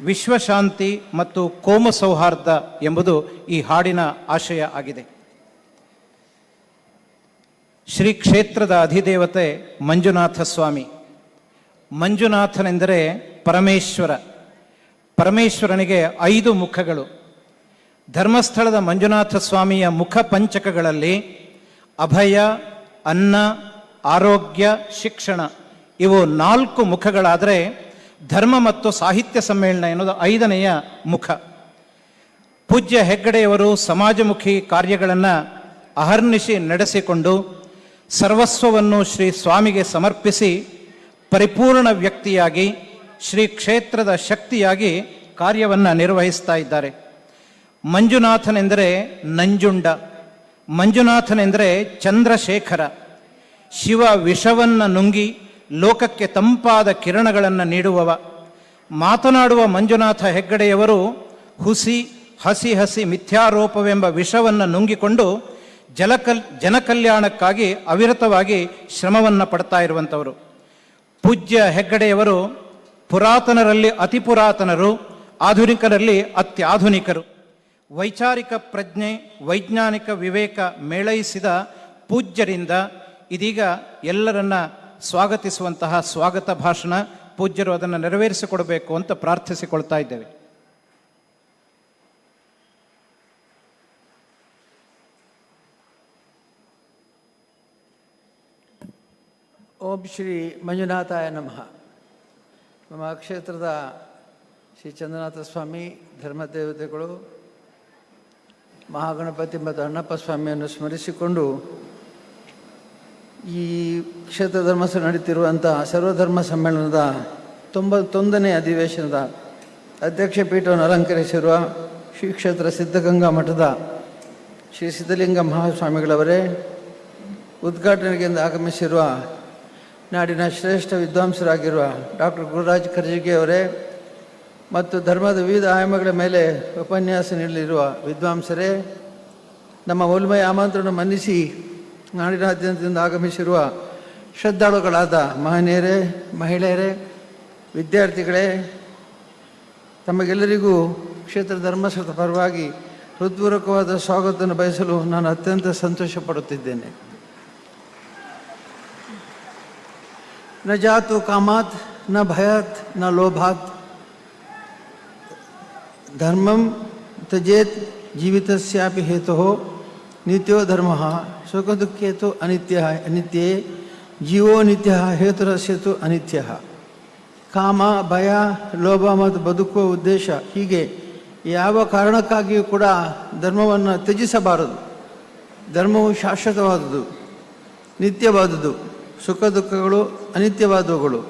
ವಿಶ್ವಶಾಂತಿ ಮತ್ತು ಕೋಮ ಸೌಹಾರ್ದ ಎಂಬುದು ಈ ಹಾಡಿನ ಆಶಯ ಆಗಿದೆ. ಶ್ರೀ ಕ್ಷೇತ್ರದ ಅಧಿದೇವತೆ ಮಂಜುನಾಥ ಸ್ವಾಮಿ. ಮಂಜುನಾಥನೆಂದರೆ ಪರಮೇಶ್ವರ. ಪರಮೇಶ್ವರನಿಗೆ ಐದು ಮುಖಗಳು. ಧರ್ಮಸ್ಥಳದ ಮಂಜುನಾಥ ಸ್ವಾಮಿಯ ಮುಖ ಪಂಚಕಗಳಲ್ಲಿ ಅಭಯ, ಅನ್ನ, ಆರೋಗ್ಯ, ಶಿಕ್ಷಣ ಇವು ನಾಲ್ಕು ಮುಖಗಳಾದರೆ ಧರ್ಮ ಮತ್ತು ಸಾಹಿತ್ಯ ಸಮ್ಮೇಳನ ಎನ್ನುವುದು ಐದನೆಯ ಮುಖ. ಪೂಜ್ಯ ಹೆಗ್ಗಡೆಯವರು ಸಮಾಜಮುಖಿ ಕಾರ್ಯಗಳನ್ನು ಅಹರ್ನಿಶಿ ನಡೆಸಿಕೊಂಡು ಸರ್ವಸ್ವವನ್ನು ಶ್ರೀ ಸ್ವಾಮಿಗೆ ಸಮರ್ಪಿಸಿ ಪರಿಪೂರ್ಣ ವ್ಯಕ್ತಿಯಾಗಿ, ಶ್ರೀ ಕ್ಷೇತ್ರದ ಶಕ್ತಿಯಾಗಿ ಕಾರ್ಯವನ್ನು ನಿರ್ವಹಿಸ್ತಾ ಇದ್ದಾರೆ. ಮಂಜುನಾಥನೆಂದರೆ ನಂಜುಂಡ, ಮಂಜುನಾಥನೆಂದರೆ ಚಂದ್ರಶೇಖರ. ಶಿವ ವಿಷವನ್ನು ನುಂಗಿ ಲೋಕಕ್ಕೆ ತಂಪಾದ ಕಿರಣಗಳನ್ನು ನೀಡುವವ. ಮಾತನಾಡುವ ಮಂಜುನಾಥ ಹೆಗ್ಗಡೆಯವರು ಹುಸಿ, ಹಸಿ ಹಸಿ ಮಿಥ್ಯಾರೋಪವೆಂಬ ವಿಷವನ್ನು ನುಂಗಿಕೊಂಡು ಜಲಕಲ್, ಜನಕಲ್ಯಾಣಕ್ಕಾಗಿ ಅವಿರತವಾಗಿ ಶ್ರಮವನ್ನು ಪಡ್ತಾ ಇರುವಂಥವರು. ಪೂಜ್ಯ ಹೆಗ್ಗಡೆಯವರು ಪುರಾತನರಲ್ಲಿ ಅತಿ ಪುರಾತನರು, ಆಧುನಿಕರಲ್ಲಿ ಅತ್ಯಾಧುನಿಕರು. ವೈಚಾರಿಕ ಪ್ರಜ್ಞೆ, ವೈಜ್ಞಾನಿಕ ವಿವೇಕ ಮೇಳೈಸಿದ ಪೂಜ್ಯರಿಂದ ಇದೀಗ ಎಲ್ಲರನ್ನ ಸ್ವಾಗತಿಸುವಂತಹ ಸ್ವಾಗತ ಭಾಷಣ ಪೂಜ್ಯರು ಅದನ್ನು ನೆರವೇರಿಸಿಕೊಡಬೇಕು ಅಂತ ಪ್ರಾರ್ಥಿಸಿಕೊಳ್ತಾ ಇದ್ದೇವೆ. ಓಂ ಶ್ರೀ ಮಂಜುನಾಥಾಯ ನಮಃ. ನಮ್ಮ ಕ್ಷೇತ್ರದ ಶ್ರೀ ಚಂದ್ರನಾಥ ಸ್ವಾಮಿ ಧರ್ಮದೇವತೆಗಳು ಮಹಾಗಣಪತಿ ಮತ್ತು ಅಣ್ಣಪ್ಪ ಸ್ವಾಮಿಯನ್ನು ಸ್ಮರಿಸಿಕೊಂಡು ಈ ಕ್ಷೇತ್ರ ಧರ್ಮಸ್ಥಳ ನಡೀತಿರುವಂಥ ಸರ್ವಧರ್ಮ ಸಮ್ಮೇಳನದ ತೊಂಬತ್ತೊಂದನೇ ಅಧಿವೇಶನದ ಅಧ್ಯಕ್ಷ ಪೀಠವನ್ನು ಅಲಂಕರಿಸಿರುವ ಶ್ರೀ ಕ್ಷೇತ್ರ ಸಿದ್ಧಗಂಗಾ ಮಠದ ಶ್ರೀ ಸಿದ್ಧಲಿಂಗ ಮಹಾಸ್ವಾಮಿಗಳವರೇ, ಉದ್ಘಾಟನೆಗೆಂದು ಆಗಮಿಸಿರುವ ನಾಡಿನ ಶ್ರೇಷ್ಠ ವಿದ್ವಾಂಸರಾಗಿರುವ ಡಾಕ್ಟರ್ ಗುರುರಾಜ್ ಖರ್ಜಿಗೆ ಅವರೇ ಮತ್ತು ಧರ್ಮದ ವಿವಿಧ ಆಯಾಮಗಳ ಮೇಲೆ ಉಪನ್ಯಾಸ ನೀಡಲಿರುವ ವಿದ್ವಾಂಸರೇ, ನಮ್ಮ ಒಲ್ಮೆಯ ಆಮಂತ್ರಣ ಮನ್ನಿಸಿ ನಾಡಿನಾದ್ಯಂತದಿಂದ ಆಗಮಿಸಿರುವ ಶ್ರದ್ಧಾಳುಗಳಾದ ಮಹನೀಯರೇ, ಮಹಿಳೆಯರೇ, ವಿದ್ಯಾರ್ಥಿಗಳೇ, ತಮಗೆಲ್ಲರಿಗೂ ಕ್ಷೇತ್ರ ಧರ್ಮಸ್ಥ ಪರವಾಗಿ ಹೃತ್ಪೂರ್ವಕವಾದ ಸ್ವಾಗತವನ್ನು ಬಯಸಲು ನಾನು ಅತ್ಯಂತ ಸಂತೋಷ ಪಡುತ್ತಿದ್ದೇನೆ ನ ಜಾತು ಕಾಮಾತ್, ನ ಭಯಾತ್, ನ ಲೋಭಾತ್. ಧರ್ಮಂ ತಜೇತ್ ಜೀವಿತಸ್ಯಾಪಿ ಹೇತೋ ನಿತ್ಯೋ ಧರ್ಮ ಸುಖ ದುಃಖೇತು ಅನಿತ್ಯ ಅನಿತ್ಯ ಜೀವೋ ನಿತ್ಯ ಹೇತುರಸ್ಯತು ಅನಿತ್ಯ. ಕಾಮ, ಭಯ, ಲೋಭ ಮತ್ತು ಬದುಕುವ ಉದ್ದೇಶ ಹೀಗೆ ಯಾವ ಕಾರಣಕ್ಕಾಗಿಯೂ ಕೂಡ ಧರ್ಮವನ್ನು ತ್ಯಜಿಸಬಾರದು. ಧರ್ಮವು ಶಾಶ್ವತವಾದುದು, ನಿತ್ಯವಾದುದು ಸುಖ ದುಃಖಗಳು ಅನಿತ್ಯವಾದವುಗಳು.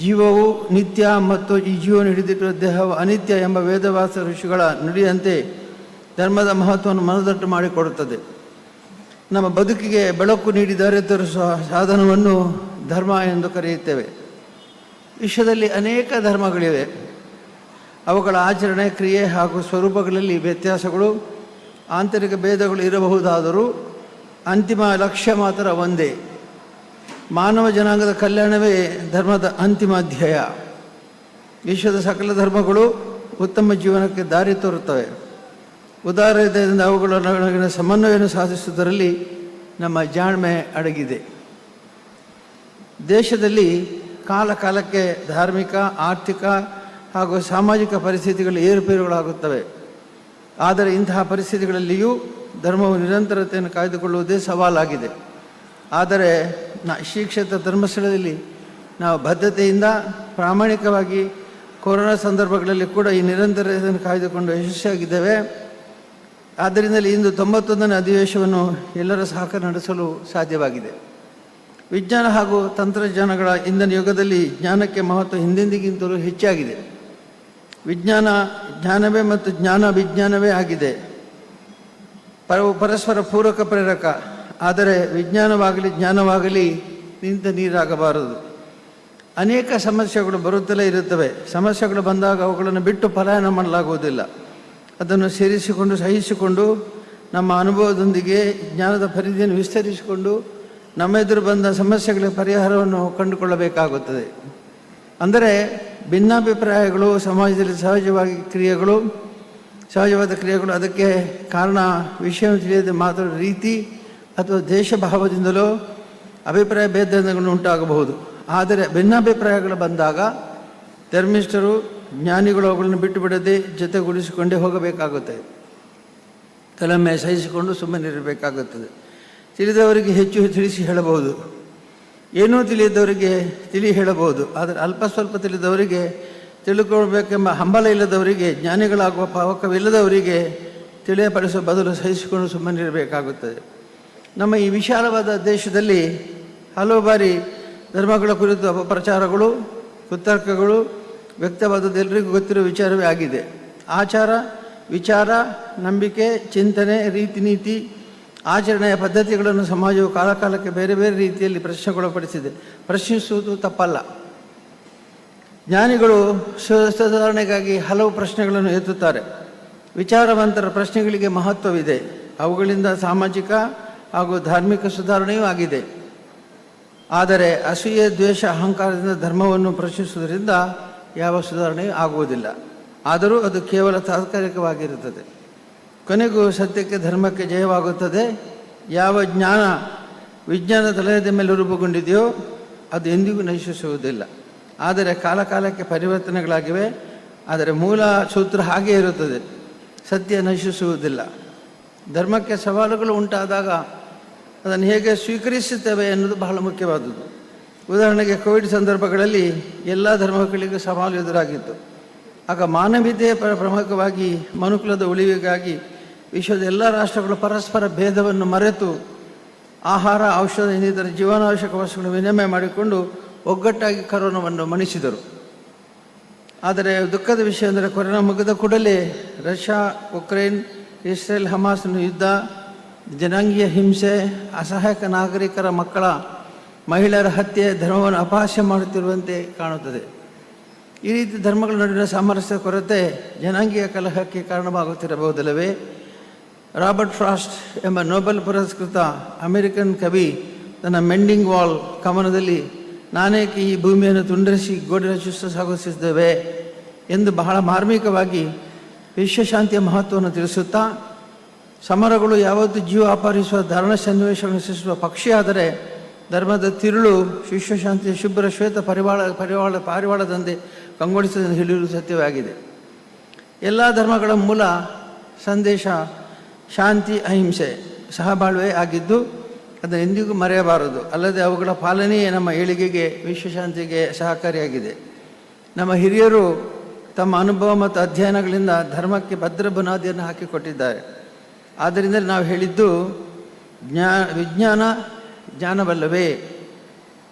ಜೀವವು ನಿತ್ಯ ಮತ್ತು ಈ ಜೀವನ ಹಿಡಿದಿಟ್ಟ ದೇಹವು ಅನಿತ್ಯ ಎಂಬ ವೇದವಾಸ ಋಷಿಗಳ ನುಡಿಯಂತೆ ಧರ್ಮದ ಮಹತ್ವವನ್ನು ಮನದಟ್ಟು ಮಾಡಿಕೊಡುತ್ತದೆ. ನಮ್ಮ ಬದುಕಿಗೆ ಬೆಳಕು ನೀಡಿ ದಾರಿ ತೋರಿಸುವ ಸಾಧನವನ್ನು ಧರ್ಮ ಎಂದು ಕರೆಯುತ್ತೇವೆ. ವಿಶ್ವದಲ್ಲಿ ಅನೇಕ ಧರ್ಮಗಳಿವೆ. ಅವುಗಳ ಆಚರಣೆ, ಕ್ರಿಯೆ ಹಾಗೂ ಸ್ವರೂಪಗಳಲ್ಲಿ ವ್ಯತ್ಯಾಸಗಳು, ಆಂತರಿಕ ಭೇದಗಳು ಇರಬಹುದಾದರೂ ಅಂತಿಮ ಲಕ್ಷ್ಯ ಮಾತ್ರ ಒಂದೇ. ಮಾನವ ಜನಾಂಗದ ಕಲ್ಯಾಣವೇ ಧರ್ಮದ ಅಂತಿಮ ಅಧ್ಯಯ. ವಿಶ್ವದ ಸಕಲ ಧರ್ಮಗಳು ಉತ್ತಮ ಜೀವನಕ್ಕೆ ದಾರಿ ತೋರುತ್ತವೆ. ಉದಾರತೆಯಿಂದ ಅವುಗಳ ಸಮನ್ವಯವನ್ನು ಸಾಧಿಸುವುದರಲ್ಲಿ ನಮ್ಮ ಜಾಣ್ಮೆ ಅಡಗಿದೆ. ದೇಶದಲ್ಲಿ ಕಾಲ ಕಾಲಕ್ಕೆ ಧಾರ್ಮಿಕ, ಆರ್ಥಿಕ ಹಾಗೂ ಸಾಮಾಜಿಕ ಪರಿಸ್ಥಿತಿಗಳು ಏರುಪೇರುಗಳಾಗುತ್ತವೆ. ಆದರೆ ಇಂತಹ ಪರಿಸ್ಥಿತಿಗಳಲ್ಲಿಯೂ ಧರ್ಮವು ನಿರಂತರತೆಯನ್ನು ಕಾಯ್ದುಕೊಳ್ಳುವುದೇ ಸವಾಲಾಗಿದೆ. ಆದರೆ ನಾ ಶ್ರೀ ಕ್ಷೇತ್ರ ಧರ್ಮಸ್ಥಳದಲ್ಲಿ ನಾವು ಬದ್ಧತೆಯಿಂದ ಪ್ರಾಮಾಣಿಕವಾಗಿ ಕೊರೋನಾ ಸಂದರ್ಭಗಳಲ್ಲಿ ಕೂಡ ಈ ನಿರಂತರತೆಯನ್ನು ಕಾಯ್ದುಕೊಂಡು ಯಶಸ್ವಿಯಾಗಿದ್ದೇವೆ. ಆದ್ದರಿಂದಲೇ ಇಂದು ತೊಂಬತ್ತೊಂದನೇ ಅಧಿವೇಶನವನ್ನು ಎಲ್ಲರ ಸಹಕಾರ ನಡೆಸಲು ಸಾಧ್ಯವಾಗಿದೆ. ವಿಜ್ಞಾನ ಹಾಗೂ ತಂತ್ರಜ್ಞಾನಗಳ ಇಂದಿನ ಯುಗದಲ್ಲಿ ಜ್ಞಾನಕ್ಕೆ ಮಹತ್ವ ಹಿಂದೆಂದಿಗಿಂತಲೂ ಹೆಚ್ಚಾಗಿದೆ. ವಿಜ್ಞಾನ, ಜ್ಞಾನವೇ ಮತ್ತು ಜ್ಞಾನ ವಿಜ್ಞಾನವೇ ಆಗಿದೆ. ಪರ, ಪರಸ್ಪರ ಪೂರಕ ಪ್ರೇರಕ. ಆದರೆ ವಿಜ್ಞಾನವಾಗಲಿ, ಜ್ಞಾನವಾಗಲಿ ನಿಂತ ನೀರಾಗಬಾರದು. ಅನೇಕ ಸಮಸ್ಯೆಗಳು ಬರುತ್ತಲೇ ಇರುತ್ತವೆ. ಸಮಸ್ಯೆಗಳು ಬಂದಾಗ ಅವುಗಳನ್ನು ಬಿಟ್ಟು ಪಲಾಯನ ಮಾಡಲಾಗುವುದಿಲ್ಲ. ಅದನ್ನು ಸೇರಿಸಿಕೊಂಡು, ಸಹಿಸಿಕೊಂಡು, ನಮ್ಮ ಅನುಭವದೊಂದಿಗೆ ಜ್ಞಾನದ ಪರಿಧಿಯನ್ನು ವಿಸ್ತರಿಸಿಕೊಂಡು ನಮ್ಮ ಎದುರು ಬಂದ ಸಮಸ್ಯೆಗಳ ಪರಿಹಾರವನ್ನು ಕಂಡುಕೊಳ್ಳಬೇಕಾಗುತ್ತದೆ. ಅಂದರೆ, ಭಿನ್ನಾಭಿಪ್ರಾಯಗಳು, ಸಮಾಜದಲ್ಲಿ ಸಹಜವಾಗಿ ಕ್ರಿಯೆಗಳು, ಸಹಜವಾದ ಕ್ರಿಯೆಗಳು, ಅದಕ್ಕೆ ಕಾರಣ ವಿಷಯ ತಿಳಿಯದೆ ಮಾತ್ರ ರೀತಿ ಅಥವಾ ದೇಶ ಭಾವದಿಂದಲೋ ಅಭಿಪ್ರಾಯ ಭೇದಗಳು ಉಂಟಾಗಬಹುದು. ಆದರೆ, ಭಿನ್ನಾಭಿಪ್ರಾಯಗಳು ಬಂದಾಗ ಧರ್ಮಿಷ್ಠರು ಜ್ಞಾನಿಗಳು ಅವುಗಳನ್ನು ಬಿಟ್ಟು ಬಿಡದೆ ಜೊತೆಗೂಡಿಸಿಕೊಂಡೇ ಹೋಗಬೇಕಾಗುತ್ತದೆ ಕೆಲವೊಮ್ಮೆ ಸಹಿಸಿಕೊಂಡು ಸುಮ್ಮನಿರಬೇಕಾಗುತ್ತದೆ ತಿಳಿದವರಿಗೆ ಹೆಚ್ಚು ತಿಳಿಸಿ ಹೇಳಬಹುದು. ಏನೂ ತಿಳಿಯದವರಿಗೆ ತಿಳಿ ಹೇಳಬಹುದು. ಆದರೆ ಅಲ್ಪ ಸ್ವಲ್ಪ ತಿಳಿದವರಿಗೆ ತಿಳ್ಕೊಳ್ಬೇಕೆಂಬ ಹಂಬಲ ಇಲ್ಲದವರಿಗೆ, ಜ್ಞಾನಿಗಳಾಗುವ ಪಾವಕವಿಲ್ಲದವರಿಗೆ ತಿಳಿಯಪಡಿಸುವ ಬದಲು ಸಹಿಸಿಕೊಂಡು ಸುಮ್ಮನಿರಬೇಕಾಗುತ್ತದೆ ನಮ್ಮ ಈ ವಿಶಾಲವಾದ ದೇಶದಲ್ಲಿ ಹಲವು ಬಾರಿ ಧರ್ಮಗಳ ಕುರಿತು ಅಪಪ್ರಚಾರಗಳು, ಕುತರ್ಕಗಳು ವ್ಯಕ್ತವಾದದ್ದು ಎಲ್ಲರಿಗೂ ಗೊತ್ತಿರುವ ವಿಚಾರವೇ ಆಗಿದೆ. ಆಚಾರ, ವಿಚಾರ, ನಂಬಿಕೆ, ಚಿಂತನೆ, ರೀತಿ ನೀತಿ, ಆಚರಣೆಯ ಪದ್ಧತಿಗಳನ್ನು ಸಮಾಜವು ಕಾಲಕಾಲಕ್ಕೆ ಬೇರೆ ಬೇರೆ ರೀತಿಯಲ್ಲಿ ಪ್ರಶ್ನೆಗೊಳಪಡಿಸಿದೆ. ಪ್ರಶ್ನಿಸುವುದು ತಪ್ಪಲ್ಲ. ಜ್ಞಾನಿಗಳು ಸುಧಾರಣೆಗಾಗಿ ಹಲವು ಪ್ರಶ್ನೆಗಳನ್ನು ಎತ್ತುತ್ತಾರೆ. ವಿಚಾರವಂತರ ಪ್ರಶ್ನೆಗಳಿಗೆ ಮಹತ್ವವಿದೆ. ಅವುಗಳಿಂದ ಸಾಮಾಜಿಕ ಹಾಗೂ ಧಾರ್ಮಿಕ ಸುಧಾರಣೆಯೂ ಆಗಿದೆ. ಆದರೆ ಅಸೂಯೆ, ದ್ವೇಷ, ಅಹಂಕಾರದಿಂದ ಧರ್ಮವನ್ನು ಪ್ರಶ್ನಿಸುವುದರಿಂದ ಯಾವ ಸುಧಾರಣೆಯೂ ಆಗುವುದಿಲ್ಲ. ಆದರೂ ಅದು ಕೇವಲ ತಾತ್ಕಾಲಿಕವಾಗಿರುತ್ತದೆ. ಕೊನೆಗೂ ಸತ್ಯಕ್ಕೆ ಧರ್ಮಕ್ಕೆ ಜಯವಾಗುತ್ತದೆ. ಯಾವ ಜ್ಞಾನ ವಿಜ್ಞಾನ ತಲೆಯದ ಮೇಲೆ ರೂಪುಗೊಂಡಿದೆಯೋ ಅದು ಎಂದಿಗೂ ನಶಿಸುವುದಿಲ್ಲ. ಆದರೆ ಕಾಲಕಾಲಕ್ಕೆ ಪರಿವರ್ತನೆಗಳಾಗಿವೆ. ಆದರೆ ಮೂಲ ಸೂತ್ರ ಹಾಗೇ ಇರುತ್ತದೆ. ಸತ್ಯ ನಶಿಸುವುದಿಲ್ಲ. ಧರ್ಮಕ್ಕೆ ಸವಾಲುಗಳು ಉಂಟಾದಾಗ ಅದನ್ನು ಹೇಗೆ ಸ್ವೀಕರಿಸುತ್ತೇವೆ ಎನ್ನುವುದು ಬಹಳ ಮುಖ್ಯವಾದುದು ಉದಾಹರಣೆಗೆ ಕೋವಿಡ್ ಸಂದರ್ಭಗಳಲ್ಲಿ ಎಲ್ಲ ಧರ್ಮಗಳಿಗೂ ಸವಾಲು ಎದುರಾಗಿತ್ತು ಆಗ ಮಾನವೀಯತೆಯ ಪ್ರ- ಪ್ರಮುಖವಾಗಿ ಮನುಕುಲದ ಉಳಿವಿಗಾಗಿ ವಿಶ್ವದ ಎಲ್ಲ ರಾಷ್ಟ್ರಗಳು ಪರಸ್ಪರ ಭೇದವನ್ನು ಮರೆತು ಆಹಾರ, ಔಷಧ, ಇನ್ನಿತರ ಜೀವನಾವಶ್ಯಕ ವಸ್ತುಗಳನ್ನು ವಿನಿಮಯ ಮಾಡಿಕೊಂಡು ಒಗ್ಗಟ್ಟಾಗಿ ಕರೋನಾವನ್ನು ಮಣಿಸಿದರು. ಆದರೆ ದುಃಖದ ವಿಷಯ ಅಂದರೆ ಕೊರೋನಾ ಮುಗಿದ ಕೂಡಲೇ ರಷ್ಯಾ, ಉಕ್ರೇನ್, ಇಸ್ರೇಲ್, ಹಮಾಸ್ನ ಯುದ್ಧ, ಜನಾಂಗೀಯ ಹಿಂಸೆ, ಅಸಹಾಯಕ ನಾಗರಿಕರ ಮಕ್ಕಳ ಮಹಿಳೆಯರ ಹತ್ಯೆ, ಧರ್ಮವನ್ನು ಅಪಹಾಸ್ಯ ಮಾಡುತ್ತಿರುವಂತೆ ಕಾಣುತ್ತದೆ. ಈ ರೀತಿ ಧರ್ಮಗಳ ನಡುವಿನ ಸಾಮರಸ್ಯ ಕೊರತೆ ಜನಾಂಗೀಯ ಕಲಹಕ್ಕೆ ಕಾರಣವಾಗುತ್ತಿರಬಹುದಲ್ಲವೇ? ರಾಬರ್ಟ್ ಫ್ರಾಸ್ಟ್ ಎಂಬ ನೊಬೆಲ್ ಪುರಸ್ಕೃತ ಅಮೆರಿಕನ್ ಕವಿ ತನ್ನ ಮೆಂಡಿಂಗ್ ವಾಲ್ ಕವನದಲ್ಲಿ ನಾನೇಕೆ ಈ ಭೂಮಿಯನ್ನು ತುಂಡರಿಸಿ ಗೋಡೆ ರಚಿಸ ಸಾಗಿಸಿದ್ದೇವೆ ಎಂದು ಬಹಳ ಮಾರ್ಮಿಕವಾಗಿ ವಿಶ್ವಶಾಂತಿಯ ಮಹತ್ವವನ್ನು ತಿಳಿಸುತ್ತಾ, ಸಮರಗಳು ಯಾವತ್ತೂ ಜೀವ ಅಪಹರಿಸುವ ಧಾರಣ ಸನ್ನಿವೇಶಗಳನ್ನು ಸೃಷ್ಟಿಸುವ ಪಕ್ಷಿಯಾದರೆ ಧರ್ಮದ ತಿರುಳು ವಿಶ್ವಶಾಂತಿಯ ಶುಭ್ರ ಶ್ವೇತ ಪರಿವಾಳ ಪರಿವಾಳ, ಪಾರಿವಾಳದಂತೆ ಕಂಗೊಳಿಸದ ಹೇಳಿರುವುದು ಸತ್ಯವಾಗಿದೆ. ಎಲ್ಲ ಧರ್ಮಗಳ ಮೂಲ ಸಂದೇಶ ಶಾಂತಿ, ಅಹಿಂಸೆ, ಸಹಬಾಳ್ವೆ ಆಗಿದ್ದು, ಅದನ್ನು ಎಂದಿಗೂ ಮರೆಯಬಾರದು. ಅಲ್ಲದೆ ಅವುಗಳ ಪಾಲನೆಯೇ ನಮ್ಮ ಏಳಿಗೆಗೆ, ವಿಶ್ವಶಾಂತಿಗೆ ಸಹಕಾರಿಯಾಗಿದೆ. ನಮ್ಮ ಹಿರಿಯರು ತಮ್ಮ ಅನುಭವ ಮತ್ತು ಅಧ್ಯಯನಗಳಿಂದ ಧರ್ಮಕ್ಕೆ ಭದ್ರ ಬುನಾದಿಯನ್ನು ಹಾಕಿಕೊಟ್ಟಿದ್ದಾರೆ. ಆದ್ದರಿಂದ ನಾವು ಹೇಳಿದ್ದು, ಜ್ಞಾ, ವಿಜ್ಞಾನ ಜ್ಞಾನವಲ್ಲವೇ?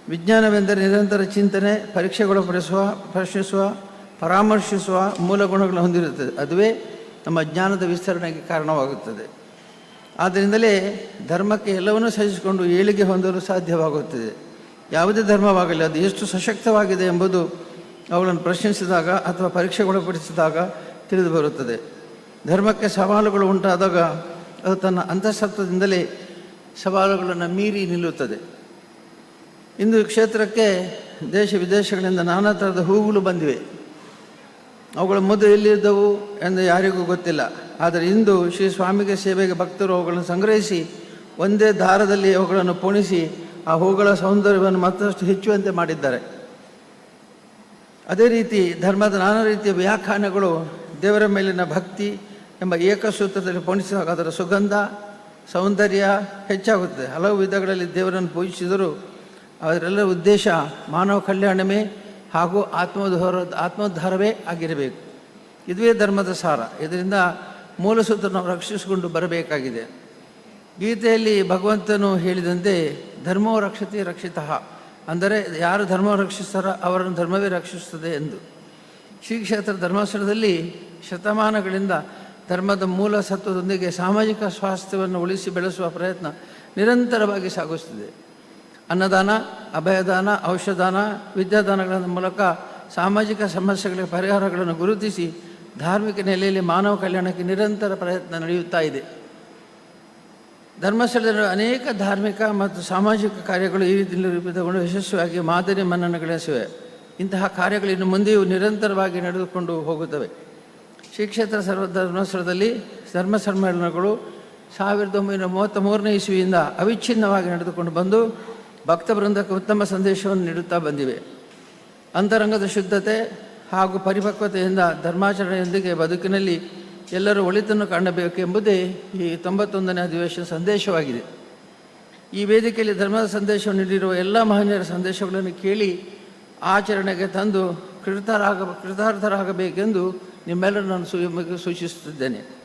ವಿಜ್ಞಾನವೆಂದರೆ ನಿರಂತರ ಚಿಂತನೆ ಪರೀಕ್ಷೆಗೊಳಪಡಿಸುವ ಪ್ರಶ್ನಿಸುವ, ಪರಾಮರ್ಶಿಸುವ ಮೂಲ ಗುಣಗಳನ್ನು ಹೊಂದಿರುತ್ತದೆ. ಅದುವೇ ನಮ್ಮ ಜ್ಞಾನದ ವಿಸ್ತರಣೆಗೆ ಕಾರಣವಾಗುತ್ತದೆ. ಆದ್ದರಿಂದಲೇ ಧರ್ಮಕ್ಕೆ ಎಲ್ಲವನ್ನೂ ಸಹಿಸಿಕೊಂಡು ಏಳಿಗೆ ಹೊಂದಲು ಸಾಧ್ಯವಾಗುತ್ತದೆ. ಯಾವುದೇ ಧರ್ಮವಾಗಲಿ, ಅದು ಎಷ್ಟು ಸಶಕ್ತವಾಗಿದೆ ಎಂಬುದು ಅವುಗಳನ್ನು ಪ್ರಶ್ನಿಸಿದಾಗ ಅಥವಾ ಪರೀಕ್ಷೆಗೊಳಪಡಿಸಿದಾಗ ತಿಳಿದು ಬರುತ್ತದೆ ಧರ್ಮಕ್ಕೆ ಸವಾಲುಗಳು ಉಂಟಾದಾಗ ಅದು ತನ್ನ ಅಂತಃಸತ್ವದಿಂದಲೇ ಸವಾಲುಗಳನ್ನು ಮೀರಿ ನಿಲ್ಲುತ್ತದೆ. ಇಂದು ಕ್ಷೇತ್ರಕ್ಕೆ ದೇಶ ವಿದೇಶಗಳಿಂದ ನಾನಾ ಥರದ ಹೂಗಳು ಬಂದಿವೆ. ಅವುಗಳ ಮೊದಲು ಎಲ್ಲಿದ್ದವು ಎಂದು ಯಾರಿಗೂ ಗೊತ್ತಿಲ್ಲ. ಆದರೆ ಇಂದು ಶ್ರೀ ಸ್ವಾಮಿಗೆ ಸೇವೆಗೆ ಭಕ್ತರು ಅವುಗಳನ್ನು ಸಂಗ್ರಹಿಸಿ, ಒಂದೇ ದಾರದಲ್ಲಿ ಅವುಗಳನ್ನು ಪೋಣಿಸಿ, ಆ ಹೂಗಳ ಸೌಂದರ್ಯವನ್ನು ಮತ್ತಷ್ಟು ಹೆಚ್ಚುವಂತೆ ಮಾಡಿದ್ದಾರೆ. ಅದೇ ರೀತಿ ಧರ್ಮದ ನಾನಾ ರೀತಿಯ ವ್ಯಾಖ್ಯಾನಗಳು ದೇವರ ಮೇಲಿನ ಭಕ್ತಿ ಎಂಬ ಏಕಸೂತ್ರದಲ್ಲಿ ಪೋಣಿಸಿದಾಗ ಅದರ ಸುಗಂಧ ಸೌಂದರ್ಯ ಹೆಚ್ಚಾಗುತ್ತದೆ ಹಲವು ವಿಧಗಳಲ್ಲಿ ದೇವರನ್ನು ಪೂಜಿಸಿದರೂ ಅವರೆಲ್ಲ ಉದ್ದೇಶ ಮಾನವ ಕಲ್ಯಾಣವೇ ಹಾಗೂ ಆತ್ಮೋದ್ಧಾರ, ಆತ್ಮೋದ್ಧಾರವೇ ಆಗಿರಬೇಕು. ಇದುವೇ ಧರ್ಮದ ಸಾರ. ಇದರಿಂದ ಮೂಲ ಸೂತ್ರ ನಾವು ರಕ್ಷಿಸಿಕೊಂಡು ಬರಬೇಕಾಗಿದೆ. ಗೀತೆಯಲ್ಲಿ ಭಗವಂತನು ಹೇಳಿದಂತೆ ಧರ್ಮೋ ರಕ್ಷತೆ ರಕ್ಷಿತ. ಅಂದರೆ ಯಾರು ಧರ್ಮ ರಕ್ಷಿಸ್ತಾರೋ ಅವರನ್ನು ಧರ್ಮವೇ ರಕ್ಷಿಸುತ್ತದೆ ಎಂದು. ಶ್ರೀ ಕ್ಷೇತ್ರ ಧರ್ಮಸ್ಥಳದಲ್ಲಿ ಶತಮಾನಗಳಿಂದ ಧರ್ಮದ ಮೂಲ ಸತ್ವದೊಂದಿಗೆ ಸಾಮಾಜಿಕ ಸ್ವಾಸ್ಥ್ಯವನ್ನು ಉಳಿಸಿ ಬೆಳೆಸುವ ಪ್ರಯತ್ನ ನಿರಂತರವಾಗಿ ಸಾಗಿಸುತ್ತಿದೆ ಅನ್ನದಾನ, ಅಭಯದಾನ, ಔಷಧಾನ ವಿದ್ಯಾದಾನಗಳ ಮೂಲಕ ಸಾಮಾಜಿಕ ಸಮಸ್ಯೆಗಳಿಗೆ ಪರಿಹಾರಗಳನ್ನು ಗುರುತಿಸಿ ಧಾರ್ಮಿಕ ನೆಲೆಯಲ್ಲಿ ಮಾನವ ಕಲ್ಯಾಣಕ್ಕೆ ನಿರಂತರ ಪ್ರಯತ್ನ ನಡೆಯುತ್ತಾ ಇದೆ. ಧರ್ಮಸ್ಥಳದಲ್ಲಿ ಅನೇಕ ಧಾರ್ಮಿಕ ಮತ್ತು ಸಾಮಾಜಿಕ ಕಾರ್ಯಗಳು ಈ ರೀತಿಯಲ್ಲಿ ರೂಪಿತಗೊಂಡು ಯಶಸ್ವಿಯಾಗಿ ಮಾದರಿ ಮನ್ನಣೆಗಳಿಸಿವೆ ಇಂತಹ ಕಾರ್ಯಗಳು ಇನ್ನು ಮುಂದೆಯೂ ನಿರಂತರವಾಗಿ ನಡೆದುಕೊಂಡು ಹೋಗುತ್ತವೆ. ಶ್ರೀ ಕ್ಷೇತ್ರ ಸರ್ವ ಧರ್ಮ ಸಮ್ಮೇಳನಗಳು ಸಾವಿರದ ಒಂಬೈನೂರ ಮೂವತ್ತ ಮೂರನೇ ಇಸುವಿಯಿಂದ ಅವಿಚ್ಛಿನ್ನವಾಗಿ ನಡೆದುಕೊಂಡು ಬಂದು ಭಕ್ತ ವೃಂದಕ್ಕೆ ಉತ್ತಮ ಸಂದೇಶವನ್ನು ನೀಡುತ್ತಾ ಬಂದಿವೆ. ಅಂತರಂಗದ ಶುದ್ಧತೆ ಹಾಗೂ ಪರಿಪಕ್ವತೆಯಿಂದ ಧರ್ಮಾಚರಣೆಯೊಂದಿಗೆ ಬದುಕಿನಲ್ಲಿ ಎಲ್ಲರೂ ಒಳಿತನ್ನು ಕಾಣಬೇಕೆಂಬುದೇ ಈ ತೊಂಬತ್ತೊಂದನೇ ಅಧಿವೇಶನ ಸಂದೇಶವಾಗಿದೆ. ಈ ವೇದಿಕೆಯಲ್ಲಿ ಧರ್ಮದ ಸಂದೇಶವನ್ನು ನೀಡಿರುವ ಎಲ್ಲ ಮಹನೀಯರ ಸಂದೇಶಗಳನ್ನು ಕೇಳಿ ಆಚರಣೆಗೆ ತಂದು ಕೃತಾರಾಗ ಕೃತಾರ್ಥರಾಗಬೇಕೆಂದು ನಿಮ್ಮೆಲ್ಲರೂ ನಾನು ಸೂ ಸೂಚಿಸುತ್ತಿದ್ದೇನೆ.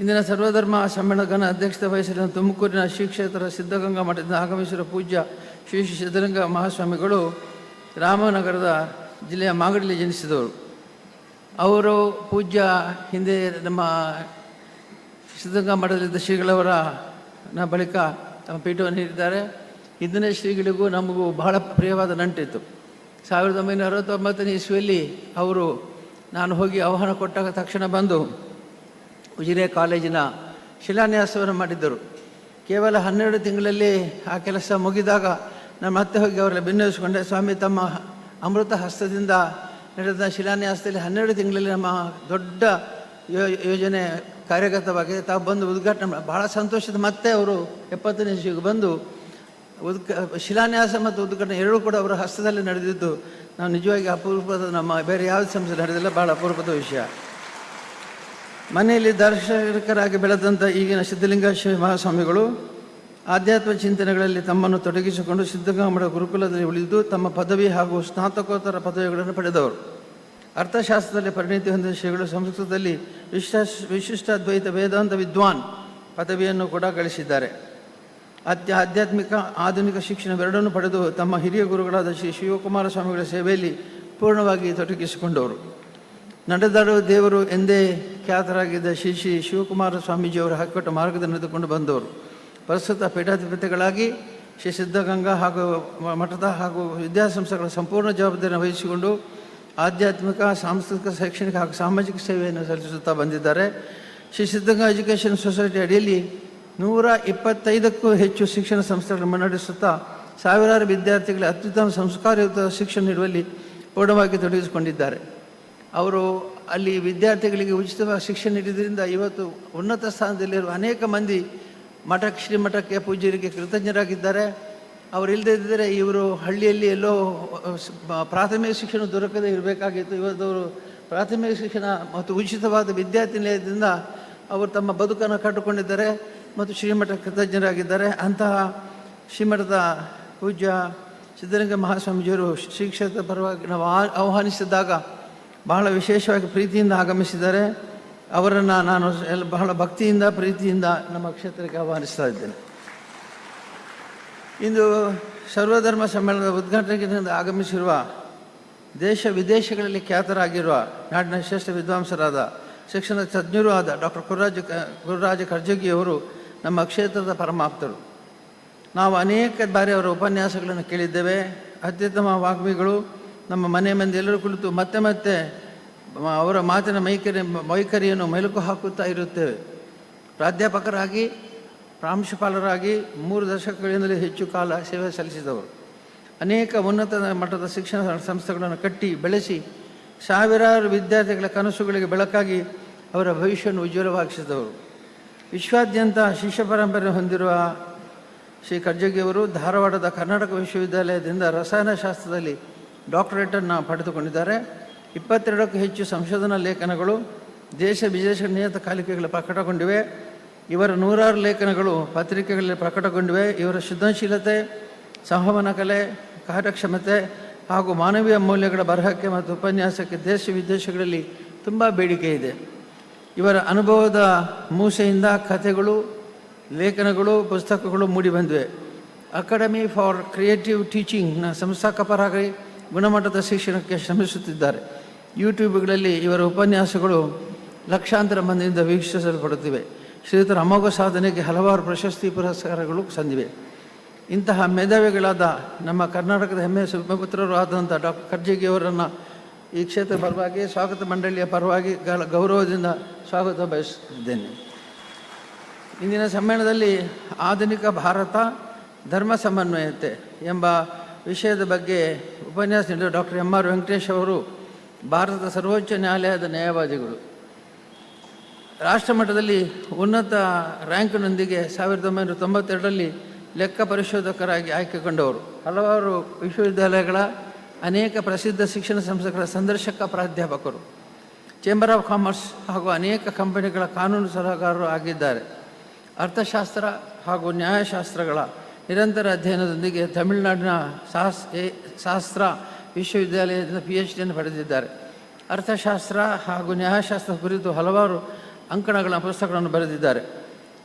ಇಂದಿನ ಸರ್ವಧರ್ಮ ಸಮ್ಮೇಳನ ಅಧ್ಯಕ್ಷತೆ ವಹಿಸಿದ ತುಮಕೂರಿನ ಶ್ರೀ ಕ್ಷೇತ್ರ ಸಿದ್ಧಗಂಗಾ ಮಠದಿಂದ ಆಗಮಿಸಿರುವ ಪೂಜ್ಯ ಶ್ರೀ ಶ್ರೀ ಸಿದ್ಧಗಂಗಾ ಮಹಾಸ್ವಾಮಿಗಳು ರಾಮನಗರದ ಜಿಲ್ಲೆಯ ಮಾಗಡಿಯಲ್ಲಿ ಜನಿಸಿದವರು. ಅವರು ಪೂಜ್ಯ ಹಿಂದೆ ನಮ್ಮ ಸಿದ್ಧಗಂಗಾ ಮಠದಲ್ಲಿದ್ದ ಶ್ರೀಗಳವರ ಬಳಿಕ ತಮ್ಮ ಪೀಠವನ್ನು ನೀಡಿದ್ದಾರೆ. ಹಿಂದಿನ ಶ್ರೀಗಳಿಗೂ ನಮಗೂ ಬಹಳ ಪ್ರಿಯವಾದ ನಂಟಿತ್ತು. ಸಾವಿರದ ಒಂಬೈನೂರ ಅರವತ್ತೊಂಬತ್ತನೇ ಇಸ್ವಿಯಲ್ಲಿ ಅವರು ನಾನು ಹೋಗಿ ಆಹ್ವಾನ ಕೊಟ್ಟಾಗ ತಕ್ಷಣ ಬಂದು ಉಜಿರೆ ಕಾಲೇಜಿನ ಶಿಲಾನ್ಯಾಸವನ್ನು ಮಾಡಿದ್ದರು. ಕೇವಲ ಹನ್ನೆರಡು ತಿಂಗಳಲ್ಲಿ ಆ ಕೆಲಸ ಮುಗಿದಾಗ ನಾನು ಮತ್ತೆ ಹೋಗಿ ಅವರೆಲ್ಲ ಭಿನ್ನವಿಸಿಕೊಂಡೆ ಸ್ವಾಮಿ, ತಮ್ಮ ಅಮೃತ ಹಸ್ತದಿಂದ ನಡೆದ ಶಿಲಾನ್ಯಾಸದಲ್ಲಿ ಹನ್ನೆರಡು ತಿಂಗಳಲ್ಲಿ ನಮ್ಮ ದೊಡ್ಡ ಯೋ, ಯೋಜನೆ ಕಾರ್ಯಗತವಾಗಿದೆ. ತಾವು ಬಂದು ಉದ್ಘಾಟನೆ ಮಾಡಿ ಭಾಳ ಸಂತೋಷದ. ಮತ್ತೆ ಅವರು ಎಪ್ಪತ್ತನೇ ಶಿಗೆ ಬಂದು ಉದ್ಘ, ಶಿಲಾನ್ಯಾಸ ಮತ್ತು ಉದ್ಘಾಟನೆ ಎರಡೂ ಕೂಡ ಅವರ ಹಸ್ತದಲ್ಲಿ ನಡೆದಿದ್ದು, ನಾವು ನಿಜವಾಗಿ ಅಪರೂಪದ ನಮ್ಮ ಬೇರೆ ಯಾವ ಸಂಸ್ಥೆ ನಡೆದಿಲ್ಲ ಭಾಳ ಅಪರೂಪದ ವಿಷಯ. ಮನೆಯಲ್ಲಿ ದಾರ್ಶನಿಕರಾಗಿ ಬೆಳೆದಂಥ ಈಗಿನ ಸಿದ್ಧಲಿಂಗ ಮಹಾಸ್ವಾಮಿಗಳು, ಆಧ್ಯಾತ್ಮ ಚಿಂತನೆಗಳಲ್ಲಿ ತಮ್ಮನ್ನು ತೊಡಗಿಸಿಕೊಂಡು ಸಿದ್ಧಗಂಗಾ ಗುರುಕುಲದಲ್ಲಿ ಉಳಿದು ತಮ್ಮ ಪದವಿ ಹಾಗೂ ಸ್ನಾತಕೋತ್ತರ ಪದವಿಗಳನ್ನು ಪಡೆದವರು. ಅರ್ಥಶಾಸ್ತ್ರದಲ್ಲಿ ಪರಿಣಿತಿ ಹೊಂದಿದ ಶ್ರೀಗಳು ಸಂಸ್ಕೃತದಲ್ಲಿ ವಿಶಿಷ್ಟ ಅದ್ವೈತ ವೇದಾಂತ ವಿದ್ವಾನ್ ಪದವಿಯನ್ನು ಕೂಡ ಗಳಿಸಿದ್ದಾರೆ. ಅತ್ಯ ಆಧ್ಯಾತ್ಮಿಕ ಆಧುನಿಕ ಶಿಕ್ಷಣವೆರಡನ್ನೂ ಪಡೆದು ತಮ್ಮ ಹಿರಿಯ ಗುರುಗಳಾದ ಶ್ರೀ ಶಿವಕುಮಾರ ಸ್ವಾಮಿಗಳ ಸೇವೆಯಲ್ಲಿ ಪೂರ್ಣವಾಗಿ ತೊಡಗಿಸಿಕೊಂಡವರು. ನಡೆದಾಡುವ ದೇವರು ಎಂದೇ ಖ್ಯಾತರಾಗಿದ್ದ ಶ್ರೀ ಶ್ರೀ ಶಿವಕುಮಾರ ಸ್ವಾಮೀಜಿಯವರು ಹಕ್ಕಟ್ಟು ಮಾರ್ಗದಲ್ಲಿ ನಡೆದುಕೊಂಡು ಬಂದವರು. ಪ್ರಸ್ತುತ ಪೀಠಾಧಿಪತಿಗಳಾಗಿ ಶ್ರೀ ಸಿದ್ಧಗಂಗಾ ಹಾಗೂ ಮಠದ ಹಾಗೂ ವಿದ್ಯಾಸಂಸ್ಥೆಗಳ ಸಂಪೂರ್ಣ ಜವಾಬ್ದಾರಿಯನ್ನು ವಹಿಸಿಕೊಂಡು ಆಧ್ಯಾತ್ಮಿಕ, ಸಾಂಸ್ಕೃತಿಕ, ಶೈಕ್ಷಣಿಕ ಹಾಗೂ ಸಾಮಾಜಿಕ ಸೇವೆಯನ್ನು ಸಲ್ಲಿಸುತ್ತಾ ಬಂದಿದ್ದಾರೆ. ಶ್ರೀ ಸಿದ್ಧಗಂಗಾ ಎಜುಕೇಷನ್ ಸೊಸೈಟಿ ಅಡಿಯಲ್ಲಿ ನೂರ ಇಪ್ಪತ್ತೈದಕ್ಕೂ ಹೆಚ್ಚು ಶಿಕ್ಷಣ ಸಂಸ್ಥೆಗಳನ್ನು ಮುನ್ನಡೆಸುತ್ತಾ ಸಾವಿರಾರು ವಿದ್ಯಾರ್ಥಿಗಳ ಅತ್ಯುತ್ತಮ ಸಂಸ್ಕಾರಯುತ ಶಿಕ್ಷಣ ನೀಡುವಲ್ಲಿ ಪೂರ್ಣವಾಗಿ ತೊಡಗಿಸಿಕೊಂಡಿದ್ದಾರೆ. ಅವರು ಅಲ್ಲಿ ವಿದ್ಯಾರ್ಥಿಗಳಿಗೆ ಉಚಿತವಾಗಿ ಶಿಕ್ಷಣ ನೀಡಿದ್ರಿಂದ ಇವತ್ತು ಉನ್ನತ ಸ್ಥಾನದಲ್ಲಿರುವ ಅನೇಕ ಮಂದಿ ಮಠಕ್ಕೆ, ಶ್ರೀಮಠಕ್ಕೆ ಪೂಜ್ಯರಿಗೆ ಕೃತಜ್ಞರಾಗಿದ್ದಾರೆ. ಅವರು ಇಲ್ಲದೇ ಇದ್ದರೆ ಇವರು ಹಳ್ಳಿಯಲ್ಲಿ ಎಲ್ಲೋ ಪ್ರಾಥಮಿಕ ಶಿಕ್ಷಣ ದೊರಕದೇ ಇರಬೇಕಾಗಿತ್ತು. ಇವತ್ತು ಅವರು ಪ್ರಾಥಮಿಕ ಶಿಕ್ಷಣ ಮತ್ತು ಉಚಿತವಾದ ವಿದ್ಯಾರ್ಥಿ ನಿಲಯದಿಂದ ಅವರು ತಮ್ಮ ಬದುಕನ್ನು ಕಟ್ಟಿಕೊಂಡಿದ್ದಾರೆ. ಮತ್ತು ಶ್ರೀಮಠ ಕೃತಜ್ಞರಾಗಿದ್ದಾರೆ. ಅಂತಹ ಶ್ರೀಮಠದ ಪೂಜ್ಯ ಸಿದ್ಧರಂಗ ಮಹಾಸ್ವಾಮೀಜಿಯವರು ಶ್ರೀ ಪರವಾಗಿ ನಾವು ಆಹ್ವಾನಿಸಿದಾಗ ಬಹಳ ವಿಶೇಷವಾಗಿ ಪ್ರೀತಿಯಿಂದ ಆಗಮಿಸಿದ್ದಾರೆ. ಅವರನ್ನು ನಾನು ಎಲ್ಲ ಬಹಳ ಭಕ್ತಿಯಿಂದ, ಪ್ರೀತಿಯಿಂದ ನಮ್ಮ ಕ್ಷೇತ್ರಕ್ಕೆ ಆಹ್ವಾನಿಸ್ತಾ ಇದ್ದೇನೆ. ಇಂದು ಸರ್ವಧರ್ಮ ಸಮ್ಮೇಳನದ ಉದ್ಘಾಟನೆಗೆ ಆಗಮಿಸಿರುವ ದೇಶ ವಿದೇಶಗಳಲ್ಲಿ ಖ್ಯಾತರಾಗಿರುವ ನಾಡಿನ ಶ್ರೇಷ್ಠ ವಿದ್ವಾಂಸರಾದ ಶಿಕ್ಷಣ ತಜ್ಞರೂ ಆದ ಡಾಕ್ಟರ್ ಕುರುರಾಜ ಕ- ಗುರುರಾಜ ಕರ್ಜಗಿಯವರು ನಮ್ಮ ಕ್ಷೇತ್ರದ ಪರಮಾಪ್ತರು. ನಾವು ಅನೇಕ ಬಾರಿ ಅವರ ಉಪನ್ಯಾಸಗಳನ್ನು ಕೇಳಿದ್ದೇವೆ. ಅತ್ಯುತ್ತಮ ವಾಗ್ಮಿಗಳು ನಮ್ಮ ಮನೆ ಮಂದಿ ಎಲ್ಲರೂ ಕುಳಿತು ಮತ್ತೆ ಮತ್ತೆ ಅವರ ಮಾತಿನ ಮೈಕರಿ ವೈಖರಿಯನ್ನು ಮೆಲುಕು ಹಾಕುತ್ತಾ ಇರುತ್ತೇವೆ. ಪ್ರಾಧ್ಯಾಪಕರಾಗಿ, ಪ್ರಾಂಶುಪಾಲರಾಗಿ ಮೂರು ದಶಕಗಳಿಂದಲೇ ಹೆಚ್ಚು ಕಾಲ ಸೇವೆ ಸಲ್ಲಿಸಿದವರು. ಅನೇಕ ಉನ್ನತ ಮಟ್ಟದ ಶಿಕ್ಷಣ ಸಂಸ್ಥೆಗಳನ್ನು ಕಟ್ಟಿ, ಬೆಳೆಸಿ, ಸಾವಿರಾರು ವಿದ್ಯಾರ್ಥಿಗಳ ಕನಸುಗಳಿಗೆ ಬೆಳಕಾಗಿ ಅವರ ಭವಿಷ್ಯವನ್ನು ಉಜ್ವಲವಾಗಿಸಿದವರು. ವಿಶ್ವಾದ್ಯಂತ ಶಿಷ್ಯ ಪರಂಪರೆ ಹೊಂದಿರುವ ಶ್ರೀ ಕರ್ಜಗಿಯವರು ಧಾರವಾಡದ ಕರ್ನಾಟಕ ವಿಶ್ವವಿದ್ಯಾಲಯದಿಂದ ರಸಾಯನಶಾಸ್ತ್ರದಲ್ಲಿ ಡಾಕ್ಟರೇಟನ್ನು ಪಡೆದುಕೊಂಡಿದ್ದಾರೆ. ಇಪ್ಪತ್ತೆರಡಕ್ಕೂ ಹೆಚ್ಚು ಸಂಶೋಧನಾ ಲೇಖನಗಳು ದೇಶ ವಿದೇಶ ನಿಯತಕಾಲಿಕೆಗಳು ಪ್ರಕಟಗೊಂಡಿವೆ. ಇವರ ನೂರಾರು ಲೇಖನಗಳು ಪತ್ರಿಕೆಗಳಲ್ಲಿ ಪ್ರಕಟಗೊಂಡಿವೆ. ಇವರ ಸೃಜನಶೀಲತೆ, ಸಂವಹನ ಕಲೆ, ಕಾರ್ಯಕ್ಷಮತೆ ಹಾಗೂ ಮಾನವೀಯ ಮೌಲ್ಯಗಳ ಬರಹಕ್ಕೆ ಮತ್ತು ಉಪನ್ಯಾಸಕ್ಕೆ ದೇಶ ವಿದೇಶಗಳಲ್ಲಿ ತುಂಬ ಬೇಡಿಕೆ ಇದೆ. ಇವರ ಅನುಭವದ ಮೂಸೆಯಿಂದ ಕಥೆಗಳು, ಲೇಖನಗಳು, ಪುಸ್ತಕಗಳು ಮೂಡಿಬಂದಿವೆ ಅಕಾಡೆಮಿ ಫಾರ್ ಕ್ರಿಯೇಟಿವ್ ಟೀಚಿಂಗ್ನ ಸಂಸ್ಥಾಪಕರಾಗಿ ಗುಣಮಟ್ಟದ ಶಿಕ್ಷಣಕ್ಕೆ ಶ್ರಮಿಸುತ್ತಿದ್ದಾರೆ. ಯೂಟ್ಯೂಬ್ಗಳಲ್ಲಿ ಇವರ ಉಪನ್ಯಾಸಗಳು ಲಕ್ಷಾಂತರ ಮಂದಿಯಿಂದ ವೀಕ್ಷಿಸಲ್ಪಡುತ್ತಿವೆ. ಶ್ರೀಯುತರ ಅಮೋಘ ಸಾಧನೆಗೆ ಹಲವಾರು ಪ್ರಶಸ್ತಿ ಪುರಸ್ಕಾರಗಳು ಸಂದಿವೆ. ಇಂತಹ ಮೇಧಾವಿಗಳಾದ ನಮ್ಮ ಕರ್ನಾಟಕದ ಹೆಮ್ಮೆಯ ಆದಂಥ ಡಾಕ್ಟರ್ ಕರ್ಜಿಗಿಯವರನ್ನು ಈ ಕ್ಷೇತ್ರ ಪರವಾಗಿ ಸ್ವಾಗತ ಮಂಡಳಿಯ ಪರವಾಗಿ ಗೌರವದಿಂದ ಸ್ವಾಗತ ಬಯಸುತ್ತಿದ್ದೇನೆ ಇಂದಿನ ಸಮ್ಮೇಳನದಲ್ಲಿ ಆಧುನಿಕ ಭಾರತ, ಧರ್ಮ ಸಮನ್ವಯತೆ ಎಂಬ ವಿಷಯದ ಬಗ್ಗೆ ಉಪನ್ಯಾಸ ನೀಡಿದ ಡಾಕ್ಟರ್ ಎಂ ಆರ್ ವೆಂಕಟೇಶ್ ಅವರು ಭಾರತದ ಸರ್ವೋಚ್ಚ ನ್ಯಾಯಾಲಯದ ನ್ಯಾಯವಾದಿಗಳು. ರಾಷ್ಟ್ರಮಟ್ಟದಲ್ಲಿ ಉನ್ನತ ರ್ಯಾಂಕ್ನೊಂದಿಗೆ ಸಾವಿರದ ಒಂಬೈನೂರ ತೊಂಬತ್ತೆರಡರಲ್ಲಿ ಲೆಕ್ಕ ಪರಿಶೋಧಕರಾಗಿ ಆಯ್ಕೆಗೊಂಡವರು. ಹಲವಾರು ವಿಶ್ವವಿದ್ಯಾಲಯಗಳ ಅನೇಕ ಪ್ರಸಿದ್ಧ ಶಿಕ್ಷಣ ಸಂಸ್ಥೆಗಳ ಸಂದರ್ಶಕ ಪ್ರಾಧ್ಯಾಪಕರು ಚೇಂಬರ್ ಆಫ್ ಕಾಮರ್ಸ್ ಹಾಗೂ ಅನೇಕ ಕಂಪನಿಗಳ ಕಾನೂನು ಸಲಹೆಗಾರರು ಆಗಿದ್ದಾರೆ. ಅರ್ಥಶಾಸ್ತ್ರ ಹಾಗೂ ನ್ಯಾಯಶಾಸ್ತ್ರಗಳ ನಿರಂತರ ಅಧ್ಯಯನದೊಂದಿಗೆ ತಮಿಳುನಾಡಿನ ಸಾಸ್ ಎ, ಶಾಸ್ತ್ರ ವಿಶ್ವವಿದ್ಯಾಲಯದಿಂದ ಪಿ ಎಚ್ ಡಿಯನ್ನು ಪಡೆದಿದ್ದಾರೆ. ಅರ್ಥಶಾಸ್ತ್ರ ಹಾಗೂ ನ್ಯಾಯಶಾಸ್ತ್ರ ಕುರಿತು ಹಲವಾರು ಅಂಕಣಗಳ ಪುಸ್ತಕಗಳನ್ನು ಬರೆದಿದ್ದಾರೆ.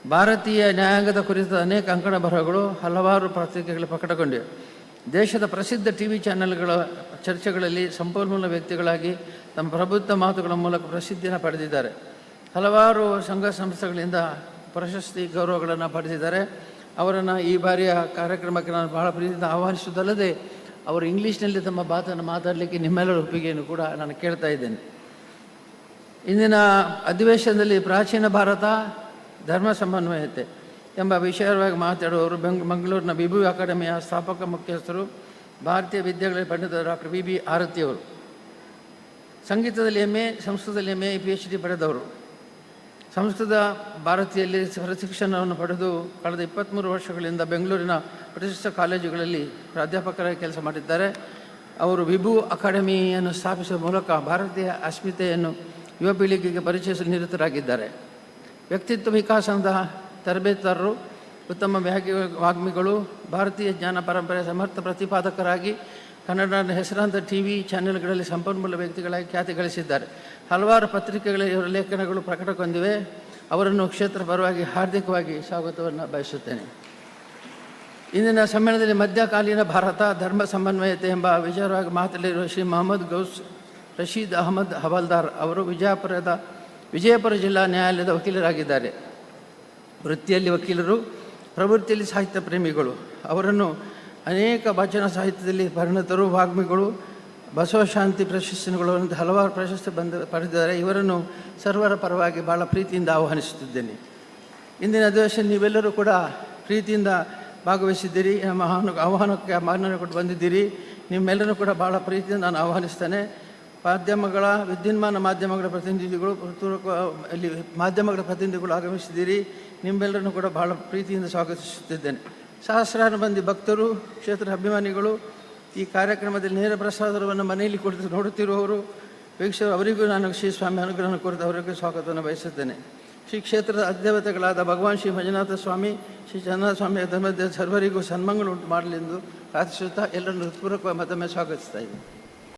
ಭಾರತೀಯ ನ್ಯಾಯಾಂಗದ ಕುರಿತ ಅನೇಕ ಅಂಕಣ ಬರಹಗಳು ಹಲವಾರು ಪತ್ರಿಕೆಗಳು ಪ್ರಕಟಗೊಂಡಿವೆ. ದೇಶದ ಪ್ರಸಿದ್ಧ ಟಿ ವಿ ಚಾನೆಲ್ಗಳ ಚರ್ಚೆಗಳಲ್ಲಿ ಸಂಪನ್ಮೂಲ ವ್ಯಕ್ತಿಗಳಾಗಿ ತಮ್ಮ ಪ್ರಬುದ್ಧ ಮಾತುಗಳ ಮೂಲಕ ಪ್ರಸಿದ್ಧಿಯನ್ನು ಪಡೆದಿದ್ದಾರೆ. ಹಲವಾರು ಸಂಘ ಸಂಸ್ಥೆಗಳಿಂದ ಪ್ರಶಸ್ತಿ ಗೌರವಗಳನ್ನು ಪಡೆದಿದ್ದಾರೆ. ಅವರನ್ನು ಈ ಬಾರಿಯ ಕಾರ್ಯಕ್ರಮಕ್ಕೆ ನಾನು ಬಹಳ ಪ್ರೀತಿಯಿಂದ ಆಹ್ವಾನಿಸುವುದಲ್ಲದೆ, ಅವರು ಇಂಗ್ಲೀಷ್ನಲ್ಲಿ ತಮ್ಮ ಮಾತನ್ನು ಮಾತಾಡಲಿಕ್ಕೆ ನಿಮ್ಮೆಲ್ಲರ ಒಪ್ಪಿಗೆಯನ್ನು ಕೂಡ ನಾನು ಕೇಳ್ತಾ ಇದ್ದೇನೆ. ಇಂದಿನ ಅಧಿವೇಶನದಲ್ಲಿ ಪ್ರಾಚೀನ ಭಾರತ ಧರ್ಮ ಸಮನ್ವಯತೆ. ಎಂಬ ವಿಷಯವಾಗಿ ಮಾತಾಡುವವರು ಬೆಂಗ್, ಮಂಗಳೂರಿನ ವಿಭು ಅಕಾಡೆಮಿಯ ಸ್ಥಾಪಕ ಮುಖ್ಯಸ್ಥರು, ಭಾರತೀಯ ವಿದ್ಯೆಗಳ ಪಂಡಿತ ಡಾಕ್ಟರ್ ವಿ ಬಿ ಆರತಿಯವರು ಸಂಗೀತದಲ್ಲಿ ಎಂ ಎ, ಸಂಸ್ಕೃತದಲ್ಲಿ M A P H D ಪಡೆದವರು. ಸಂಸ್ಕೃತ ಭಾರತೀಯಲ್ಲಿ ಶಿಕ್ಷಣವನ್ನು ಪಡೆದು ಕಳೆದ ಇಪ್ಪತ್ತ್ಮೂರು ವರ್ಷಗಳಿಂದ ಬೆಂಗಳೂರಿನ ಪ್ರತಿಷ್ಠಿತ ಕಾಲೇಜುಗಳಲ್ಲಿ ಪ್ರಾಧ್ಯಾಪಕರಾಗಿ ಕೆಲಸ ಮಾಡಿದ್ದಾರೆ. ಅವರು ವಿಭು ಅಕಾಡೆಮಿಯನ್ನು ಸ್ಥಾಪಿಸುವ ಮೂಲಕ ಭಾರತೀಯ ಅಸ್ಮಿತೆಯನ್ನು ಯುವ ಪೀಳಿಗೆಗೆ ಪರಿಚಯಿಸಲು ನಿರತರಾಗಿದ್ದಾರೆ. ವ್ಯಕ್ತಿತ್ವ ವಿಕಾಸದ ತರಬೇತುದಾರರು, ಉತ್ತಮ ವ್ಯಾಗಿ ವಾಗ್ಮಿಗಳು, ಭಾರತೀಯ ಜ್ಞಾನ ಪರಂಪರೆಯ ಸಮರ್ಥ ಪ್ರತಿಪಾದಕರಾಗಿ ಕನ್ನಡ ಹೆಸರಾಂತ ಟಿ ವಿ ಚಾನೆಲ್ಗಳಲ್ಲಿ ಸಂಪನ್ಮೂಲ ವ್ಯಕ್ತಿಗಳಾಗಿ ಖ್ಯಾತಿ ಗಳಿಸಿದ್ದಾರೆ. ಹಲವಾರು ಪತ್ರಿಕೆಗಳಲ್ಲಿ ಇವರ ಲೇಖನಗಳು ಪ್ರಕಟಗೊಂಡಿವೆ. ಅವರನ್ನು ಕ್ಷೇತ್ರ ಪರವಾಗಿ ಹಾರ್ದಿಕವಾಗಿ ಸ್ವಾಗತವನ್ನು ಬಯಸುತ್ತೇನೆ. ಇಂದಿನ ಸಮ್ಮೇಳನದಲ್ಲಿ ಮಧ್ಯಕಾಲೀನ ಭಾರತ, ಧರ್ಮ ಸಮನ್ವಯತೆ ಎಂಬ ವಿಚಾರವಾಗಿ ಮಾತನಾಡಿರುವ ಶ್ರೀ ಮೊಹಮ್ಮದ್ ಗೌಸ್ ರಶೀದ್ ಅಹಮದ್ ಹವಾಲ್ದಾರ್ ಅವರು ವಿಜಯಪುರದ, ವಿಜಯಪುರ ಜಿಲ್ಲಾ ನ್ಯಾಯಾಲಯದ ವಕೀಲರಾಗಿದ್ದಾರೆ. ವೃತ್ತಿಯಲ್ಲಿ ವಕೀಲರು, ಪ್ರವೃತ್ತಿಯಲ್ಲಿ ಸಾಹಿತ್ಯ ಪ್ರೇಮಿಗಳು, ಅವರನ್ನು ಅನೇಕ ವಚನ ಸಾಹಿತ್ಯದಲ್ಲಿ ಪರಿಣತರು, ವಾಗ್ಮಿಗಳು ಬಸವಶಾಂತಿ ಅಂತ ಹಲವಾರು ಪ್ರಶಸ್ತಿ ಬಂದ, ಪಡೆದಿದ್ದಾರೆ. ಇವರನ್ನು ಸರ್ವರ ಪರವಾಗಿ ಭಾಳ ಪ್ರೀತಿಯಿಂದ ಆಹ್ವಾನಿಸುತ್ತಿದ್ದೇನೆ. ಇಂದಿನ ಅಧಿವೇಶನ ನೀವೆಲ್ಲರೂ ಕೂಡ ಪ್ರೀತಿಯಿಂದ ಭಾಗವಹಿಸಿದ್ದೀರಿ, ನಮ್ಮ ಆಹ್ವಾನ ಆಹ್ವಾನಕ್ಕೆ ಮಾನ್ಯನ ಕೊಟ್ಟು ಬಂದಿದ್ದೀರಿ. ನಿಮ್ಮೆಲ್ಲರೂ ಕೂಡ ಭಾಳ ಪ್ರೀತಿಯಿಂದ ನಾನು ಆಹ್ವಾನಿಸ್ತೇನೆ. ಮಾಧ್ಯಮಗಳ, ವಿದ್ಯುನ್ಮಾನ ಮಾಧ್ಯಮಗಳ ಪ್ರತಿನಿಧಿಗಳು ಇಲ್ಲಿ ಮಾಧ್ಯಮಗಳ ಪ್ರತಿನಿಧಿಗಳು ಆಗಮಿಸಿದ್ದೀರಿ. ನಿಮ್ಮೆಲ್ಲರನ್ನು ಕೂಡ ಬಹಳ ಪ್ರೀತಿಯಿಂದ ಸ್ವಾಗತಿಸುತ್ತಿದ್ದೇನೆ. ಸಹಸ್ರಾರು ಮಂದಿ ಭಕ್ತರು, ಕ್ಷೇತ್ರ ಅಭಿಮಾನಿಗಳು, ಈ ಕಾರ್ಯಕ್ರಮದಲ್ಲಿ ನೇರ ಪ್ರಸಾದವನ್ನು ಮನೆಯಲ್ಲಿ ಕುಳಿತು ನೋಡುತ್ತಿರುವವರು, ವೀಕ್ಷಕರು, ಅವರಿಗೂ ನಾನು ಶ್ರೀ ಸ್ವಾಮಿ ಅನುಗ್ರಹ ಕುರಿತು ಅವರಿಗೂ ಸ್ವಾಗತವನ್ನು ಬಯಸುತ್ತೇನೆ. ಶ್ರೀ ಕ್ಷೇತ್ರದ ಅಧ್ಯವತೆಗಳಾದ ಭಗವಾನ್ ಶ್ರೀ ಮಂಜುನಾಥ ಸ್ವಾಮಿ, ಶ್ರೀ ಚಂದ್ರನಾಥ ಸ್ವಾಮಿ ಧರ್ಮದ ಸರ್ವರಿಗೂ ಸನ್ಮಾನಗಳು ಉಂಟು ಮಾಡಲೆಂದು ಪ್ರಾರ್ಥಿಸುತ್ತಾ ಎಲ್ಲರನ್ನು ಹೃತ್ಪೂರ್ವಕವಾಗಿ ಮತ್ತೊಮ್ಮೆ ಸ್ವಾಗತಿಸ್ತಾ ಇದ್ದೀನಿ.